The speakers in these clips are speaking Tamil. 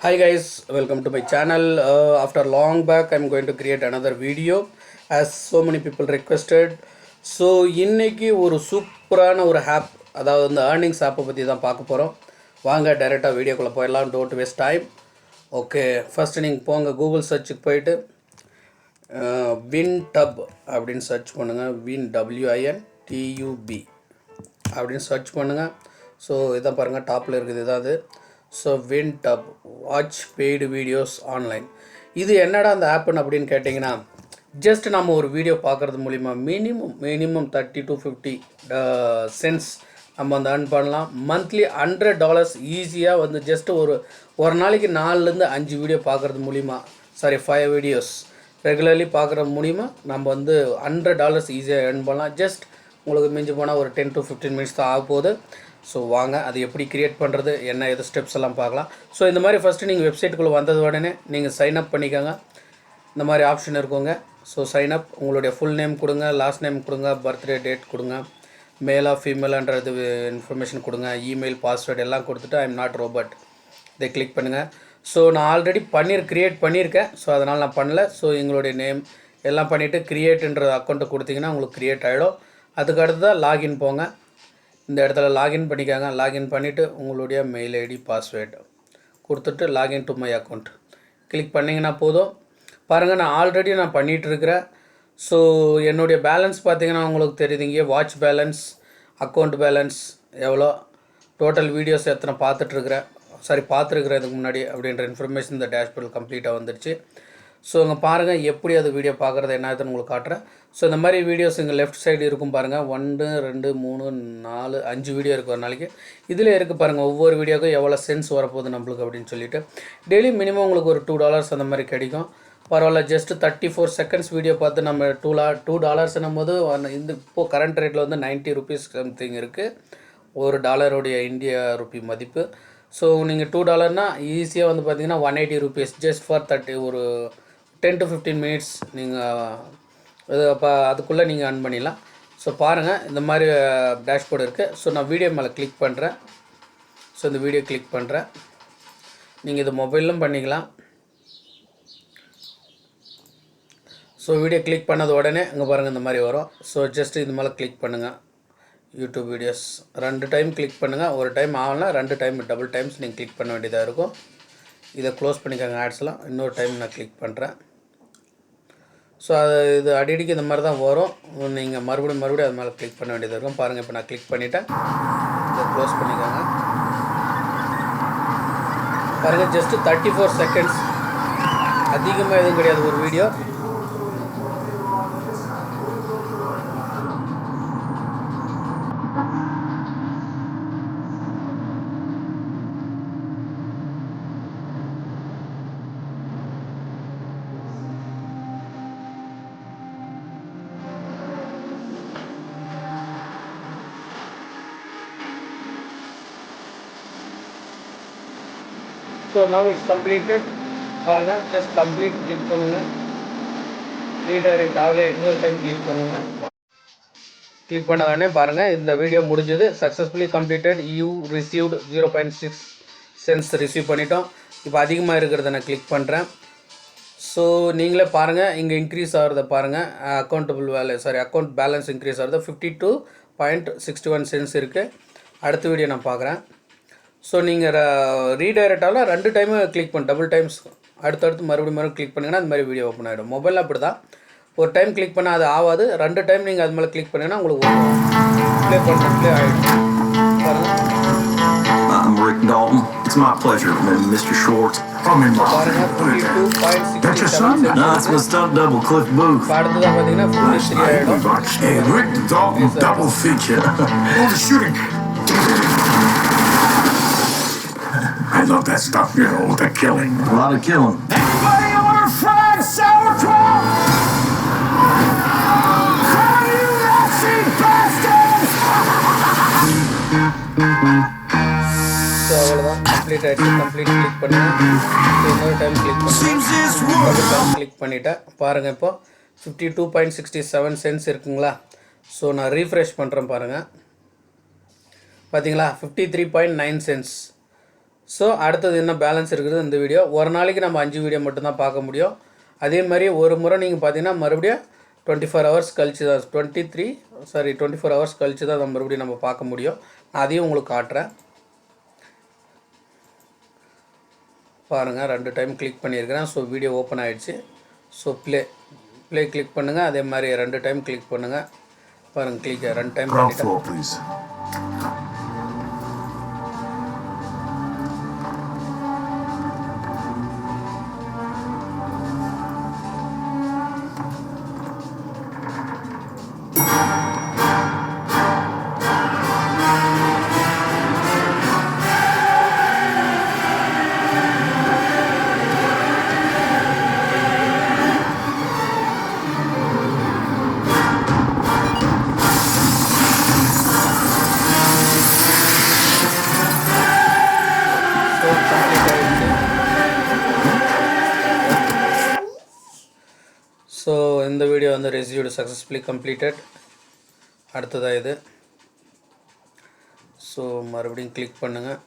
Hi guys, welcome to my channel. Uh, after long back, I'm going to create another video. As so many people requested. So இன்றைக்கி ஒரு சூப்பரான ஒரு ஆப் அதாவது இந்த ஏர்னிங்ஸ் ஆப்பை பற்றி தான் பார்க்க போகிறோம் வாங்க டைரெக்டாக வீடியோக்குள்ளே போயிடலாம். Don't waste time okay first நீங்கள் போங்க கூகுள் சர்ச்சுக்கு போயிட்டு uh, வின் டப் அப்படின்னு சர்ச் பண்ணுங்கள் Win W I N T U B அப்படின்னு சர்ச் பண்ணுங்கள் ஸோ இதான் பாருங்கள் டாப்பில் இருக்குது இதாவது so Win Tub watch paid videos online இது என்னடா அந்த ஆப்புன்னு அப்படின்னு கேட்டிங்கன்னா ஜஸ்ட் நம்ம ஒரு வீடியோ பார்க்குறது மூலிமா minimum minimum thirty to fifty cents நம்ம வந்து அர்ன் பண்ணலாம். மந்த்லி ஹண்ட்ரட் டாலர்ஸ் ஈஸியாக வந்து ஜஸ்ட் ஒரு ஒரு நாளைக்கு நாலுலேருந்து அஞ்சு வீடியோ பார்க்குறது மூலிமா சாரி ஃபைவ் வீடியோஸ் ரெகுலர்லி பார்க்குற மூலிமா நம்ம வந்து ஹண்ட்ரட் டாலர்ஸ் ஈஸியாக ஏர்ன் பண்ணலாம். ஜஸ்ட் உங்களுக்கு மிஞ்சி போனால் ஒரு டென் டு ஃபிஃப்டீன் மினிட்ஸ் தான் ஆக போகுது ஸோ வாங்க அது எப்படி கிரியேட் பண்ணுறது என்ன எது ஸ்டெப்ஸ் எல்லாம் பார்க்கலாம். ஸோ இந்த மாதிரி ஃபஸ்ட்டு நீங்கள் வெப்சைட்டுக்குள்ளே வந்தது உடனே நீங்கள் சைன் அப் பண்ணிக்கோங்க. இந்த மாதிரி ஆப்ஷன் இருக்குங்க. ஸோ சைன் அப் உங்களுடைய ஃபுல் நேம் கொடுங்க லாஸ்ட் நேம் கொடுங்க பர்த்டே டேட் கொடுங்க மேலா ஃபீமேலான்றது இன்ஃபர்மேஷன் கொடுங்க இமெயில் பாஸ்வேர்டு எல்லாம் கொடுத்துட்டு ஐ எம் நாட் ரோபோட் இதை கிளிக் பண்ணுங்கள் ஸோ நான் ஆல்ரெடி பண்ணிரு க்ரியேட் பண்ணியிருக்கேன் ஸோ அதனால் நான் பண்ணல. ஸோ எங்களுடைய நேம் எல்லாம் பண்ணிவிட்டு க்ரியேட்டுன்ற அக்கௌண்ட்டை கொடுத்தீங்கன்னா உங்களுக்கு க்ரியேட் ஆகிடும் அதுக்கு தான் லாகின் போங்க. இந்த இடத்துல லாகின் பண்ணிக்காங்க. லாகின் பண்ணிவிட்டு உங்களுடைய மெயில் ஐடி பாஸ்வேர்டு கொடுத்துட்டு login to my account click பண்ணிங்கன்னா போதும். பாருங்கள் நான் ஆல்ரெடி நான் பண்ணிகிட்ருக்கிறேன் ஸோ என்னுடைய பேலன்ஸ் பார்த்தீங்கன்னா உங்களுக்கு தெரியுதுங்க வாட்ச் பேலன்ஸ் அக்கௌண்ட் பேலன்ஸ் எவ்வளோ? டோட்டல் வீடியோஸ் எத்தனை பார்த்துட்ருக்குறேன் சாரி பார்த்துருக்குறேன் இதுக்கு முன்னாடி அப்படின்ற இன்ஃபர்மேஷன் இந்த டேஷ்போர்டில் கம்ப்ளீட்டாக வந்துடுச்சு ஸோ இங்கே பாருங்கள் எப்படி அது வீடியோ பார்க்குறது என்ன ஆகுதுன்னு உங்களுக்கு காட்டுறேன். ஸோ இந்த மாதிரி வீடியோஸ் இங்கே லெஃப்ட் சைடு இருக்கும் பாருங்கள் ஒன்று ரெண்டு மூணு நாலு அஞ்சு வீடியோ இருக்கும் ஒரு நாளைக்கு. இதில் இருக்குது பாருங்கள் ஒவ்வொரு வீடியோக்கும் எவ்வளோ சென்ஸ் வரப்போகுது நம்மளுக்கு அப்படின்னு சொல்லிட்டு. டெய்லி மினிமம் உங்களுக்கு ஒரு டூ டாலர்ஸ் அந்த மாதிரி கிடைக்கும். பரவாயில்ல just thirty four seconds video பார்த்து நம்ம டூ லா டூ டாலர்ஸ்னும் போது இந்த இப்போது கரண்ட் ரேட்டில் வந்து 90 ருபீஸ் சம்திங் இருக்குது ஒரு டாலருடைய இந்தியா ருபி மதிப்பு. ஸோ நீங்கள் டூ டாலர்னால் ஈஸியாக வந்து பார்த்தீங்கன்னா one eighty rupees just for thirty ஒரு டென் டு ஃபிஃப்டீன் மினிட்ஸ் நீங்கள் இது அப்போ அதுக்குள்ளே நீங்கள் அன் பண்ணிடலாம். ஸோ பாருங்கள் இந்த மாதிரி டேஷ்போர்டு இருக்குது ஸோ நான் வீடியோ மேலே கிளிக் பண்ணுறேன் ஸோ இந்த வீடியோ கிளிக் பண்ணுறேன் நீங்கள் இது மொபைலும் பண்ணிக்கலாம். ஸோ வீடியோ கிளிக் பண்ணது உடனே இங்கே பாருங்கள் இந்த மாதிரி வரும். ஸோ ஜஸ்ட் இது மேலே கிளிக் பண்ணுங்கள் யூடியூப் வீடியோஸ் ரெண்டு டைம் கிளிக் பண்ணுங்கள் ஒரு டைம் ஆகலாம் ரெண்டு டைம் டபுள் டைம்ஸ் நீங்கள் கிளிக் பண்ண வேண்டியதாக இருக்கும். இதை க்ளோஸ் பண்ணிக்கோங்க ஆட்ஸ்லாம் இன்னொரு டைம் நான் கிளிக் பண்ணுறேன் ஸோ அது இது அடிக்கடிக்கு இந்த மாதிரி தான் வரும். நீங்கள் மறுபடியும் மறுபடியும் அது மேலே கிளிக் பண்ண வேண்டியது இருக்கும். பாருங்கள் இப்போ நான் கிளிக் பண்ணிவிட்டேன் இதை க்ளோஸ் பண்ணிக்கோங்க. பாருங்கள் ஜஸ்ட்டு தேர்ட்டி ஃபோர் செகண்ட்ஸ் அதிகமாக எதுவும் கிடையாது ஒரு video so now it's completed. பாருங்க ஜஸ்ட் கம்ப்ளீட் கிளிக் பண்ணுங்க redirect ஆகல இன்னொரு டைம் கிளிக் பண்ணுங்க கிளிக் பண்ண உடனே பாருங்கள் இந்த வீடியோ முடிஞ்சது. Successfully completed you received zero point six cents receive பண்ணிட்டோம். இப்போ அதிகமாக இருக்கிறத நான் கிளிக் பண்ணுறேன் ஸோ நீங்களே பாருங்கள் இங்கே இன்க்ரீஸ் ஆகிறத பாருங்கள் அக்கௌண்டபிள் வேலை சாரி அக்கௌண்ட் பேலன்ஸ் இன்க்ரீஸ் ஆகிறது fifty two point sixty one cents இருக்குது அடுத்த வீடியோ நான் பார்க்குறேன். ஸோ நீங்கள் ரீடைரக்டாலும் ரெண்டு டைமு கிளிக் பண்ண டபுள் டைம்ஸ் அடுத்தடுத்து மறுபடியும் மறுபடியும் கிளிக் பண்ணிங்கன்னா அந்த மாதிரி வீடியோ ஓப்பன் ஆகிடும் மொபைலில் அப்படி தான் ஒரு டைம் கிளிக் பண்ணால் அது ஆகாது. ரெண்டு டைம் நீங்கள் அது மேலே கிளிக் பண்ணிங்கன்னா உங்களுக்கு ப்ளே பண்ண ப்ளே ஆகிடும் I'm Rick Dalton. It's my pleasure, Mr. Schwartz. Come in, two point sixty seven No, that's my stunt double, Cliff Booth. Fifty three ஆகிடும் Hey, Rick Dalton double feature. the shooting. Love that stuff, you know, the killing. A lot of killing. Anybody order fried sauerkraut? So அவ்வளோதான் கம்ப்ளீட் ஆகிடுச்சு கம்ப்ளீட் கிளிக் பண்ணுங்கள் இன்னொரு டைம் கிளிக் பண்ணிட்டேன். பாருங்கள் இப்போ fifty two point sixty seven cents இருக்குங்களா? ஸோ நான் ரீஃப்ரெஷ் பண்ணுறேன் பாருங்கள் பார்த்தீங்களா fifty three point nine cents so அடுத்தது என்ன பேலன்ஸ் இருக்குது இந்த வீடியோ ஒரு நாளைக்கு நம்ம அஞ்சு வீடியோ மட்டும்தான் பார்க்க முடியும். அதே மாதிரி ஒரு முறை நீங்கள் பார்த்தீங்கன்னா மறுபடியும் டுவெண்ட்டி ஃபோர் ஹவர்ஸ் கழிச்சு தான் twenty three sorry twenty four hours கழிச்சு தான் நம்ம மறுபடியும் நம்ம பார்க்க முடியும். நான் அதையும் உங்களுக்கு காட்டுறேன். பாருங்கள் ரெண்டு டைம் கிளிக் பண்ணியிருக்கிறேன். ஸோ வீடியோ ஓப்பன் ஆகிடுச்சு ஸோ ப்ளே ப்ளே கிளிக் பண்ணுங்கள் அதே மாதிரி ரெண்டு டைம் கிளிக் பண்ணுங்கள் பாருங்கள் கிளிக் ரெண்டு டைம் பண்ணிட்டேன். வந்து ரெசியூடு சக்ஸஸ்ஃபுல்லி கம்ப்ளீட்டட் அடுத்ததாக இது. ஸோ மறுபடியும் கிளிக் பண்ணுங்கள்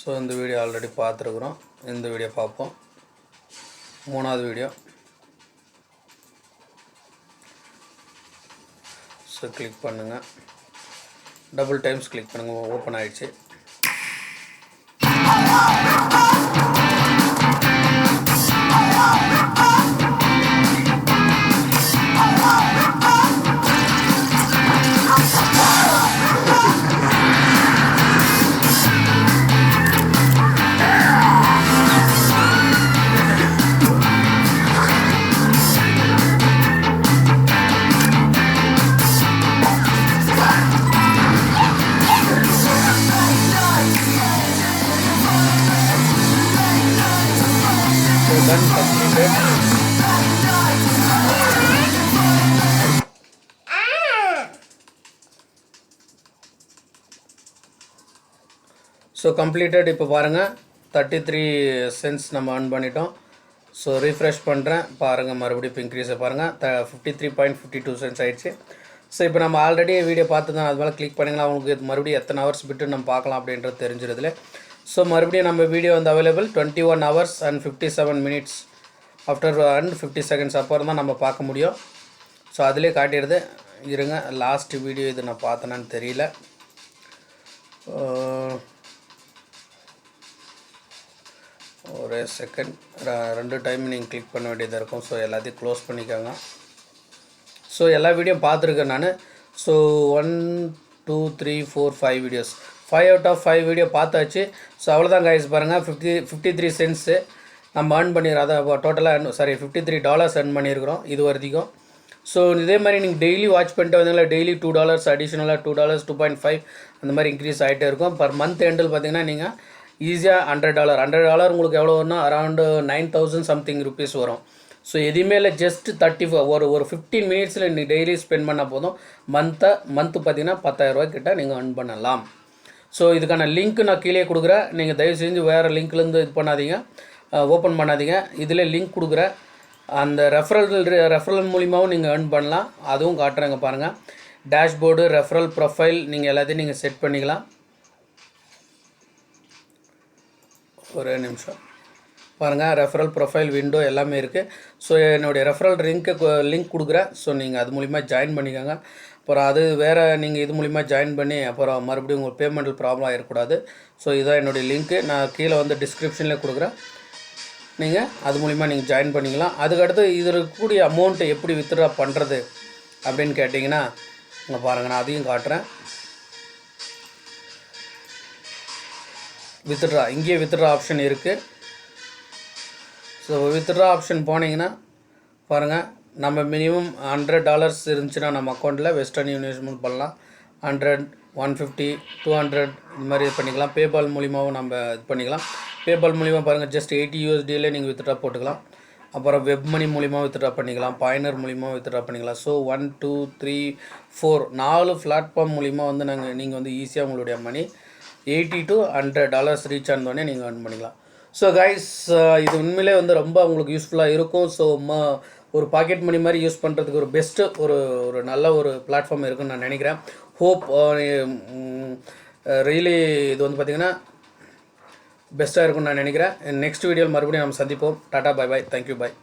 ஸோ இந்த வீடியோ ஆல்ரெடி பார்த்துருக்குறோம். இந்த வீடியோ பார்ப்போம். மூணாவது வீடியோ ஸோ கிளிக் பண்ணுங்கள் டபுள் டைம்ஸ் கிளிக் பண்ணுங்கள் ஓப்பன் ஆகிடுச்சு ஸோ ஸோ கம்ப்ளீட்டட் இப்போ பாருங்கள் தேர்ட்டி த்ரீ சென்ஸ் நம்ம ஆன் பண்ணிட்டோம். ஸோ ரீஃப்ரெஷ் பண்ணுறேன் பாருங்கள் மறுபடியும் இப்போ இன்க்ரீஸை பாருங்கள் the fifty three point fifty two cents ஆயிடுச்சு. ஸோ இப்போ நம்ம ஆல்ரெடி வீடியோ பார்த்து தான் அது மேலே கிளிக் பண்ணிங்களா அவங்களுக்கு மறுபடியும் எத்தனை ஹவர்ஸ் விட்டு நம்ம பார்க்கலாம் அப்படின்றது தெரிஞ்சிருதுல. ஸோ மறுபடியும் நம்ம வீடியோ வந்து available twenty one hours and fifty seven minutes after and fifty seconds அப்புறம் தான் நம்ம பார்க்க முடியும். ஸோ அதிலே காட்டிடுது இருங்க லாஸ்ட் வீடியோ இது நான் பார்த்தேனான்னு தெரியல. ஒரு ஒரே செகண்ட் ரெண்டு டைம் நீங்கள் கிளிக் பண்ண வேண்டியதாக இருக்கும். ஸோ எல்லாத்தையும் க்ளோஸ் பண்ணிக்கோங்க. ஸோ எல்லா வீடியோ பார்த்துருக்கேன் நான். So one two three four five videos five out of five video பார்த்தாச்சு. ஸோ அவ்வளோதான் கைஸ் பாருங்கள் ஃபிஃப்டி ஃபிஃப்டி த்ரீ சென்ட்ஸு நம்ம ஏர்ன் பண்ணிடுறோம் அதான் டோட்டலாக sorry fifty three dollars earn பண்ணியிருக்கிறோம் இது வரைக்கும். ஸோ இதே மாதிரி நீங்கள் டெய்லி வாட்ச் பண்ணிட்டு வந்தீங்களா டெய்லி டூ டாலர்ஸ் அடிஷ்னலாக two dollars two point five அந்த மாதிரி இன்க்ரீஸ் ஆகிட்டே இருக்கும். பர் மந்த் எண்டில் பார்த்தீங்கன்னா நீங்கள் ஈஸியாக ஹண்ட்ரட் டாலர் ஹண்ட்ரட் டாலர் உங்களுக்கு எவ்வளோ வரும்னா around nine thousand something rupees வரும். ஸோ எதுவுமே இல்லை ஜஸ்ட் தேர்ட்டி ஒரு ஒரு ஃபிஃப்டீன் மினிட்ஸில் நீங்கள் டெய்லி ஸ்பெண்ட் பண்ணால் போதும். மந்த்தை மந்த்து பார்த்தீங்கன்னா பத்தாயிரரூபா கிட்ட நீங்கள் ஏர்ன் பண்ணலாம். ஸோ இதுக்கான லிங்க் நான் கீழே கொடுக்குறேன். நீங்கள் தயவு செஞ்சு வேறு லிங்க்லேருந்து இது பண்ணாதீங்க. ஓப்பன் பண்ணாதீங்க. இதில் லிங்க் கொடுக்குறேன் அந்த ரெஃபரல் ரெஃபரல் மூலிமாவும் நீங்கள் ஏர்ன் பண்ணலாம். அதுவும் காட்டுறேங்க பாருங்கள் டேஷ்போர்டு ரெஃபரல் ப்ரொஃபைல் நீங்கள் எல்லாத்தையும் நீங்கள் செட் பண்ணிக்கலாம். ஒரே நிமிஷம். பாருங்கள் ரெஃபரல் ப்ரொஃபைல் விண்டோ எல்லாமே இருக்குது ஸோ என்னுடைய ரெஃபரல் லிங்க்கு லிங்க் கொடுக்குறேன் ஸோ நீங்கள் அது மூலிமா ஜாயின் பண்ணிக்கோங்க. அப்புறம் அது வேறு நீங்கள் இது மூலிமா ஜாயின் பண்ணி அப்புறம் மறுபடியும் உங்களுக்கு பேமெண்ட்டில் ப்ராப்ளம் ஆகிடக்கூடாது ஸோ இதுதான் என்னுடைய லிங்க்கு நான் கீழே வந்து டிஸ்கிரிப்ஷனில் கொடுக்குறேன். நீங்கள் அது மூலிமா நீங்கள் ஜாயின் பண்ணிக்கலாம். அதுக்கடுத்து இதில் இருக்கக்கூடிய அமௌண்ட்டை எப்படி வித்ட்ரா பண்ணுறது அப்படின்னு கேட்டிங்கன்னா இங்கே பாருங்கள் நான் அதையும் காட்டுறேன். வித்ட்ரா இங்கேயே வித்ட்ரா ஆப்ஷன் இருக்குது ஸோ வித்ட்ரா ஆப்ஷன் போனீங்கன்னா பாருங்கள் நம்ம மினிமம் ஹண்ட்ரட் டாலர்ஸ் இருந்துச்சுன்னா நம்ம அக்கௌண்ட்டில் வெஸ்டர்ன் யூனிவர்ஸ்மெண்ட் பண்ணலாம். Hundred one fifty two hundred இந்த மாதிரி இது பண்ணிக்கலாம். பேபால் மூலிமாவும் நம்ம இது பண்ணிக்கலாம். பேபால் மூலிமா பாருங்கள் ஜஸ்ட் எயிட்டி யூஎஸ்டியில் நீங்கள் வித்ட்ரா போட்டுக்கலாம். அப்புறம் வெப் மணி மூலிமா வித்ட்ரா பண்ணிக்கலாம். பாயினர் மூலிமா வித்ட்ரா பண்ணிக்கலாம். So one two three four நாலு பிளாட்ஃபார்ம் மூலிமா வந்து நாங்கள் நீங்கள் வந்து ஈஸியாக உங்களுடைய money eighty to hundred dollars reach ஆனதோடனே நீங்கள் ஏர்ன் பண்ணிக்கலாம். ஸோ கைஸ் இது உண்மையிலே வந்து ரொம்ப உங்களுக்கு யூஸ்ஃபுல்லாக இருக்கும். ஸோ ம ஒரு பாக்கெட் மணி மாதிரி யூஸ் பண்ணுறதுக்கு ஒரு பெஸ்ட்டு ஒரு ஒரு நல்ல ஒரு பிளாட்ஃபார்ம் இருக்குன்னு நான் நினைக்கிறேன். ஹோப் ரியலி இது வந்து பார்த்திங்கன்னா பெஸ்ட்டாக இருக்கும்னு நான் நினைக்கிறேன். நெக்ஸ்ட் வீடியோவில் மறுபடியும் நம்ம சந்திப்போம். Tata bye bye thank you bye